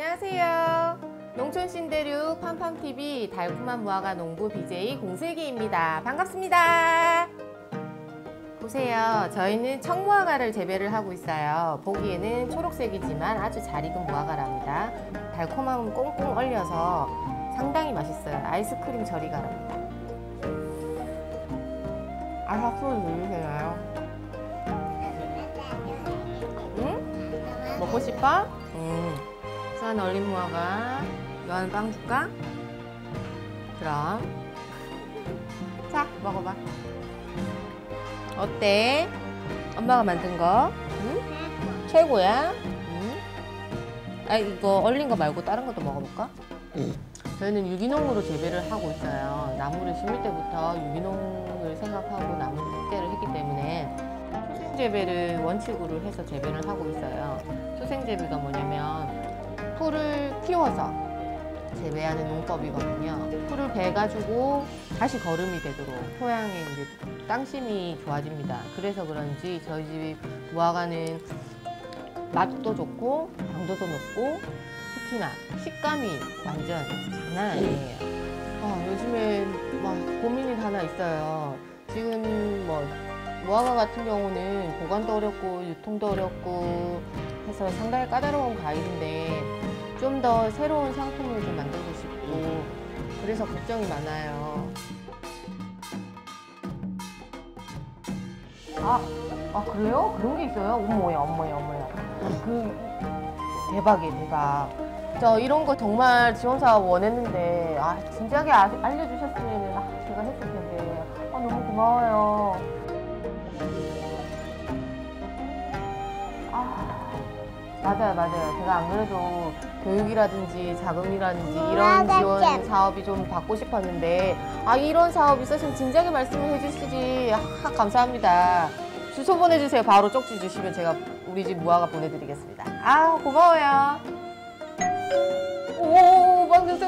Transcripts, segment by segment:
안녕하세요. 농촌 신대륙 팜팜TV 달콤한 무화과 농부 BJ 공슬기입니다. 반갑습니다. 보세요. 저희는 청무화과를 재배를 하고 있어요. 보기에는 초록색이지만 아주 잘 익은 무화과랍니다. 달콤함은 꽁꽁 얼려서 상당히 맛있어요. 아이스크림 절이 가랍니다. 아삭 소리 들리시나요? 응? 먹고 싶어? 응. 수완 얼린 무화과. 요한 빵 줄까? 그럼. 자, 먹어봐. 어때? 엄마가 만든 거? 응? 최고야? 응? 아, 이거 얼린 거 말고 다른 것도 먹어볼까? 저희는 유기농으로 재배를 하고 있어요. 나무를 심을 때부터 유기농을 생각하고 나무를 습대를 했기 때문에 초생 재배를 원칙으로 해서 재배를 하고 있어요. 초생 재배가 뭐냐면 풀을 키워서 재배하는 농법이거든요. 풀을 베가지고 다시 거름이 되도록 토양의 이제 땅심이 좋아집니다. 그래서 그런지 저희 집 무화과는 맛도 좋고 당도도 높고 특히나 식감이 완전 장난 아니에요. 아, 요즘에 막 고민이 하나 있어요. 지금 뭐 무화과 같은 경우는 보관도 어렵고 유통도 어렵고 해서 상당히 까다로운 과일인데 좀 더 새로운 상품을 좀 만들고 싶고 그래서 걱정이 많아요. 아, 아 그래요? 그런 게 있어요? 어머야, 어머야, 어머야. 그 대박이에요, 대박. 저 이런 거 정말 지원 사업 원했는데 아 진작에 아- 알려주셨으면 아, 제가 했을 텐데 아 너무 고마워요. 맞아요, 맞아요. 제가 안 그래도 교육이라든지 자금이라든지 이런 지원 사업이 좀 받고 싶었는데 아 이런 사업 있었으면 진작에 말씀을 해주시지. 아, 감사합니다. 주소 보내주세요. 바로 쪽지 주시면 제가 우리 집 무화과 보내드리겠습니다. 아 고마워요. 오 방금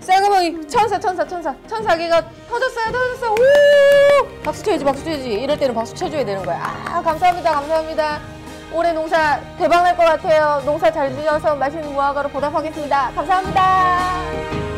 쌀가방이 천사 천사 천사 천사기가 터졌어요 터졌어요 오 박수 쳐야지 박수 쳐야지 이럴 때는 박수 쳐줘야 되는 거야 아 감사합니다 감사합니다 올해 농사 대박 날 것 같아요. 농사 잘 지어서 맛있는 무화과로 보답하겠습니다. 감사합니다